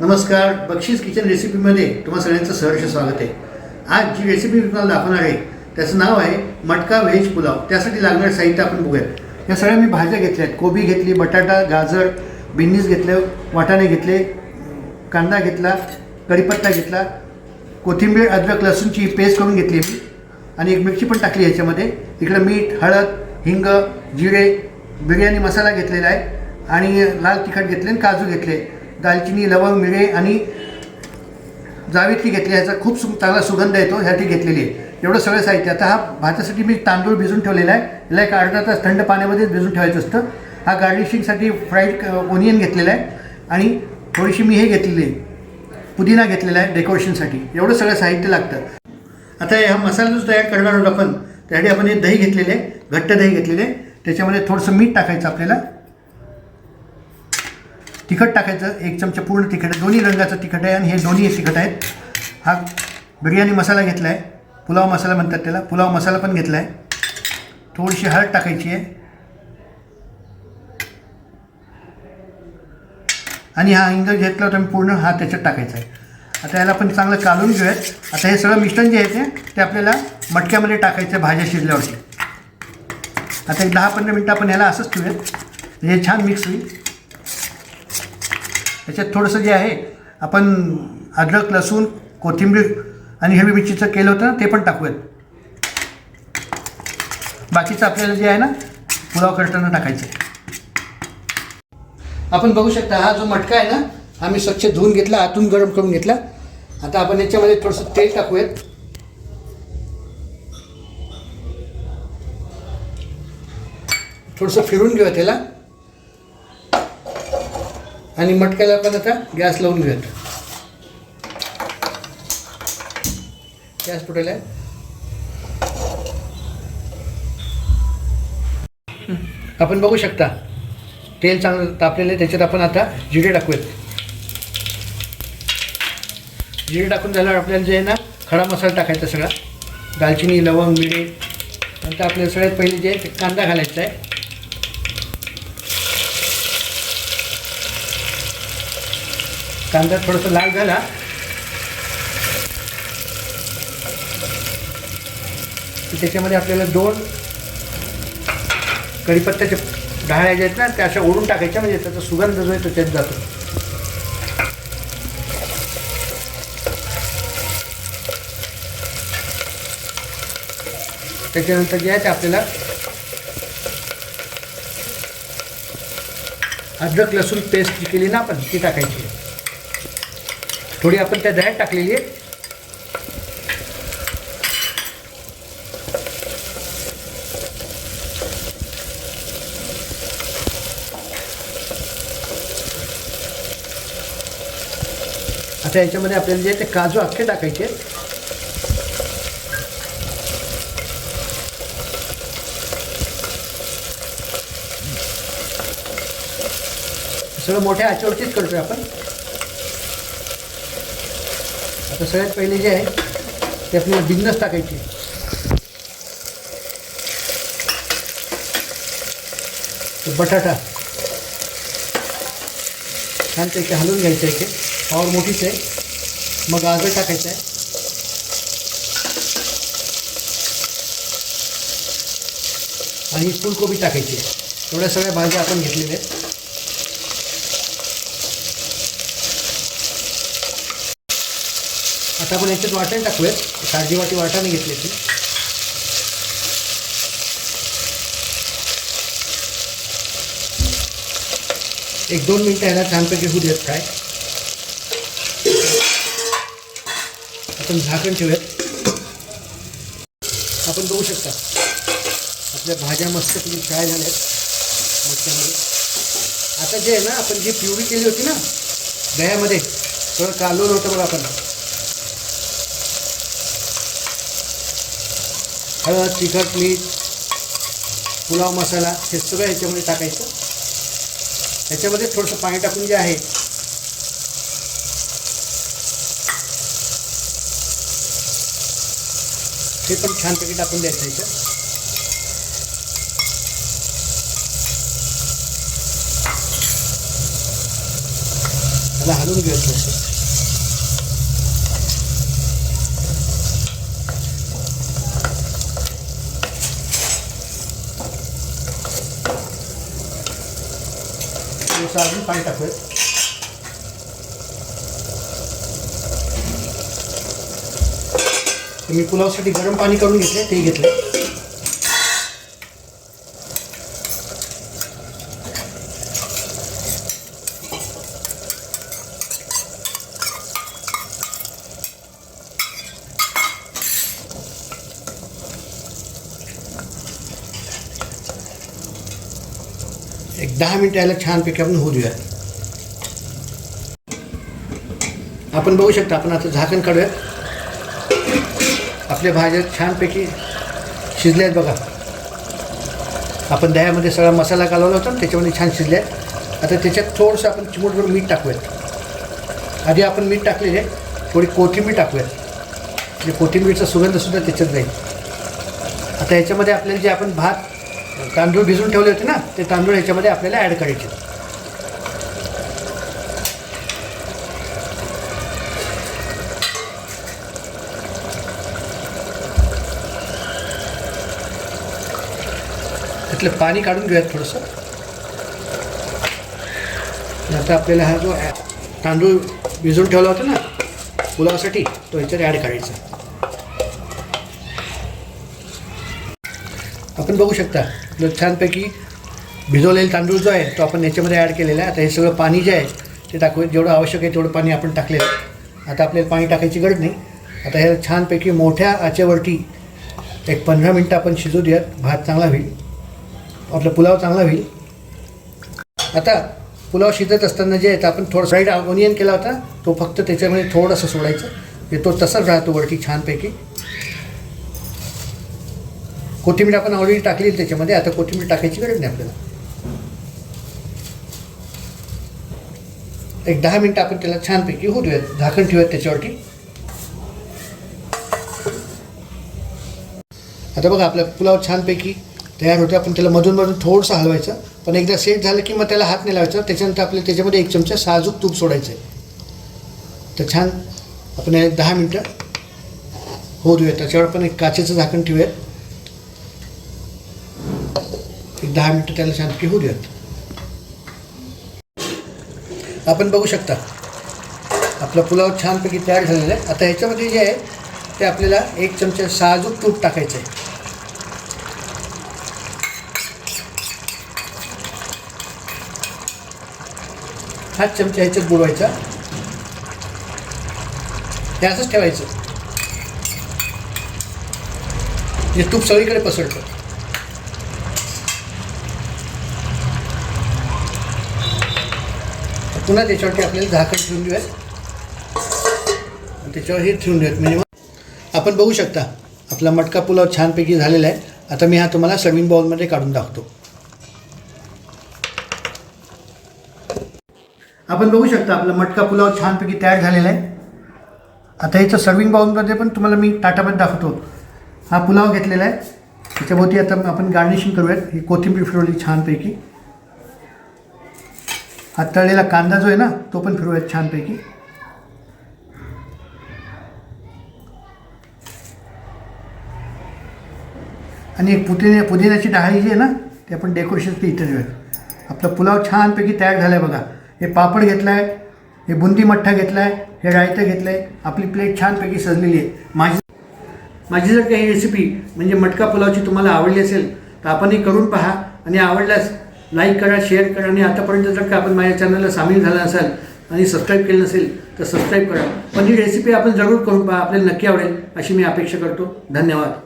नमस्कार बक्षीस किचन रेसिपीमध्ये तुम्हा सगळ्यांचं सहर्ष स्वागत आहे. आज जी रेसिपी मी तुम्हाला दाखवणार आहे त्याचं नाव आहे मटका व्हेज पुलाव. त्यासाठी लागणारं साहित्य आपण बघूयात. या सगळ्या मी भाज्या घेतल्या आहेत. कोबी घेतली बटाटा गाजर बिन्नीस घेतले वाटाणे घेतले कांदा घेतला कढीपत्ता घेतला कोथिंबीर अद्रक लसूणची पेस्ट करून घेतली मी. आणि एक मिरची पण टाकली याच्यामध्ये. इकडं मीठ हळद हिंग जिरे बिर्याणी मसाला घेतलेला आहे. आणि लाल तिखट घेतले आणि काजू घेतले. दालचिनी लवंग मिळे आणि जावित्री घेतली. याचा खूप सु चांगला सुगंध येतो ह्यासाठी घेतलेली आहे. एवढं सगळं साहित्य. आता हा भातासाठी मी तांदूळ भिजून ठेवलेला आहे. याला एक अर्धा तास थंड पाण्यामध्येच भिजून ठेवायचं असतं. हा गार्निशिंगसाठी फ्राईड ओनियन घेतलेला आहे. आणि थोडीशी मी हे घेतलेली आहे. पुदिना घेतलेला आहे डेकोरेशनसाठी एवढं सगळं साहित्य लागतं. आता हा मसाला जो तयार करणार आहोत आपण त्यासाठी आपण हे दही घेतलेले आहे. घट्ट दही घेतलेले आहे. त्याच्यामध्ये थोडंसं मीठ टाकायचं आपल्याला. तिखट टाकायचं एक चमचा पूर्ण तिखट आहे दोन्ही रंगाचं तिखट आहे आणि हे दोन्ही तिखट आहेत. हा बिर्याणी मसाला घेतला आहे पुलाव मसाला म्हणतात त्याला. पुलाव मसाला पण घेतला आहे थोडीशी हळद टाकायची आहे. आणि हा हिंग घेतला होता मी पूर्ण हा त्याच्यात टाकायचा आहे. आता याला आपण चांगलं कालून घेऊयात. आता हे सगळं मिश्रण जे आहे ते ते आपल्याला मटक्यामध्ये टाकायचं आहे भाज्या शिजल्यावरती. आता एक दहा पंधरा मिनटं आपण ह्याला असंच ठेवूयात. हे छान मिक्स होईल. त्याच्यात थोडंसं जे आहे आपण अद्रक लसूण कोथिंबीर आणि हिरवी मिरचीचं केलं होतं ना ते पण टाकूयात. बाकीचं आपल्याला जे आहे ना पुलाव करताना टाकायचं आपण बघू शकता हा जो मटका आहे ना हा मी स्वच्छ धुवून घेतला आतून गरम करून घेतला. आता आपण याच्यामध्ये थोडंसं तेल टाकूयात. थोडंसं फिरून घेऊया त्याला. आणि मटक्याला आपण आता गॅस लावून घेऊयात. गॅस कुठेला आहे. आपण बघू शकता तेल चांगलं तापलेलं आहे त्याच्यात आपण आता जिरे टाकूयात. जिरे टाकून झाल्यावर आपल्याला जे आहे ना खडा मसाला टाकायचा सगळा. दालचिनी लवंग मिरे नंतर आपल्याला सगळ्यात पहिले जे आहे ते कांदा घालायचा आहे. कांदा थोडासा लाल झाला. त्याच्यामध्ये आपल्याला दोन कढीपत्त्याच्या ढाळ्या ज्या आहेत ना त्या अशा ओढून टाकायच्या म्हणजे त्याचा सुगंध जो आहे तो त्यात जातो. त्याच्यानंतर जे आहे ते आपल्याला अद्रक लसूण पेस्ट जी केली ना आपण ती टाकायची आहे. थोडी आपण त्या दह्यात टाकलेली आहे आता याच्यामध्ये आपल्याला जे ते काजू अख्खे टाकायचे आहेत. सगळं मोठ्या आचेवरतीच करतोय आपण आता सगळ्यात पहिले जे आहे, ते आपल्याला बिंदस टाकायचे. ते बटाटा. छान त्याचे हलवून घ्यायचं आहे ते पावर मोठीच आहे. मग गाजर टाकायचं आहे. आणि फुलकोबी टाकायची. आहे एवढ्या सगळ्या भाज्या आपण घेतलेल्या आहेत. आता आपण याच्यात वाटण टाकूयात. एक वाटी वाटाणे घेतली ती एक दोन मिनटं ह्याला छानपैकी होऊ देत काय आपण झाकण ठेवूयात. आपण बघू शकता आपल्या भाज्या मस्तपैकी फ्राय झाल्या आहेत आता जे आहे ना आपण जी प्युरी केली होती ना दह्यामध्ये थोडं कालवलं होतं बघा आपण. हळद तिखट मीठ पुलाव मसाला हे सगळं ह्याच्यामध्ये टाकायचं. ह्याच्यामध्ये थोडंसं पाणी टाकून जे आहे ते पण छानपैकी टाकून द्यायचं ह्याच्यात मला हलवून घेऊयात थोडंसं अजून पाणी टाकूयात. मी पुलावसाठी गरम पाणी करून घेतले ते घेतले दहा मिनटं याला छानपैकी आपण होऊ देऊया आपण बघू शकता आपण आता झाकण काढूयात. आपल्या भाज्या छानपैकी शिजल्या आहेत बघा. आपण दह्यामध्ये सगळा मसाला घालवला होता ना त्याच्यामध्ये छान शिजले आहेत आता त्याच्यात थोडंसं आपण चिमूटभर मीठ टाकूयात. आधी आपण मीठ टाकलेले थोडी कोथिंबीर टाकूयात. म्हणजे कोथिंबीरचा सुगंधसुद्धा त्याच्यात जाईल आता याच्यामध्ये आपल्याला जे आपण भात तांदूळ भिजून ठेवले होते ना ते तांदूळ ह्याच्यामध्ये आपल्याला ॲड करायचे. त्यातलं पाणी काढून घेऊयात थोडंसं. नंतर आता आपल्याला हा जो तांदूळ भिजवून ठेवला होता ना पुलावासाठी तो ह्याच्यात ॲड करायचा. आपण बघू शकता जो छानपैकी भिजवलेला तांदूळ जो आहे तो आपण याच्यामध्ये ॲड केलेला आहे. आता हे सगळं पाणी जे आहे ते टाकू जेवढं आवश्यक आहे तेवढं पाणी आपण टाकलेलं आहे. आता आपल्याला पाणी टाकायची गरज नाही. आता हे छानपैकी मोठ्या आचेवरती एक पंधरा मिनटं आपण शिजू देऊयात. भात चांगला होईल. आपला पुलाव चांगला होईल. आता पुलाव शिजत असताना जे आहे तर आपण थोडं फ्राईड ओनियन केला होता तो फक्त त्याच्यामध्ये थोडंसं सोडायचं. ते तो तसाच राहतो वरती छानपैकी. कोथिंबीर आपण ऑलरेडी टाकली त्याच्यामध्ये आता कोथिंबीर टाकायची गरज नाही आपल्याला. एक दहा मिनटं आपण त्याला छानपैकी होऊ देऊयात झाकण ठेवूयात त्याच्यावरती. आता बघा आपला पुलाव छानपैकी तयार होते आपण त्याला मधून मधून थोडंसं हलवायचं पण एकदा सेट झालं की मग त्याला हात नाही लावायचा. त्याच्यानंतर आपल्याला त्याच्यामध्ये एक चमचा साजूक तूप सोडायचं आहे. तर छान आपण दहा मिनटं होऊ देऊयात. त्याच्यावर आपण एक काचेचं झाकण ठेवूयात. एक दहा मिनटं त्याला शांतकी होऊ देत आपण बघू शकता आपला पुलाव छानपैकी तयार झालेला आहे. आता ह्याच्यामध्ये जे आहे ते आपल्याला एक चमचा साजूक तूप टाकायचं आहे हाच चमचा ह्याच्यात बुडवायचा. हे असंच ठेवायचं. जे तूप सगळीकडे पसरतं. पुन्हा त्याच्यावरती आपल्याला झाकण ठेवून देऊयात. आणि त्याच्यावर हे ठेवून देऊयात. म्हणजे आपण बघू शकता आपला मटका पुलाव छानपैकी झालेला आहे. आता मी हा तुम्हाला सर्विंग बाउलमध्ये काढून दाखवतो. आपण बघू शकता आपला मटका पुलाव छानपैकी तयार झालेला आहे. आता याचं सर्विंग बाउलमध्ये पण तुम्हाला मी ताटामध्ये दाखवतो. हा पुलाव घेतलेला आहे. त्याच्याभोवती आता आपण गार्निशिंग करूयात. ही कोथिंबीर फिरवली छानपैकी. हा तळलेला कांदा जो आहे ना तो पण फिरवूयात छानपैकी. आणि एक पुदिने पुदिन्याची डाळी जी आहे ना ते आपण डेकोरेशनसाठी इथे देऊयात आपला पुलाव छानपैकी तयार झाला आहे बघा. हे पापड घेतला आहे हे बुंदी मठ्ठा घेतला आहे हे रायतं घेतलं आहे आपली प्लेट छानपैकी सजलेली आहे. माझी माझी जर काही रेसिपी म्हणजे मटका पुलावची तुम्हाला आवडली असेल तर आपणही करून पहा. आणि आवडल्यास लाईक करा शेअर करा आणि आतापर्यंत जर का आपण माझ्या चॅनलला सामील झाला असाल आणि सबस्क्राईब केलं नसेल तर सबस्क्राईब करा. पण ही रेसिपी आपण जरूर करून पहा आपल्याला नक्की आवडेल अशी मी अपेक्षा करतो. धन्यवाद.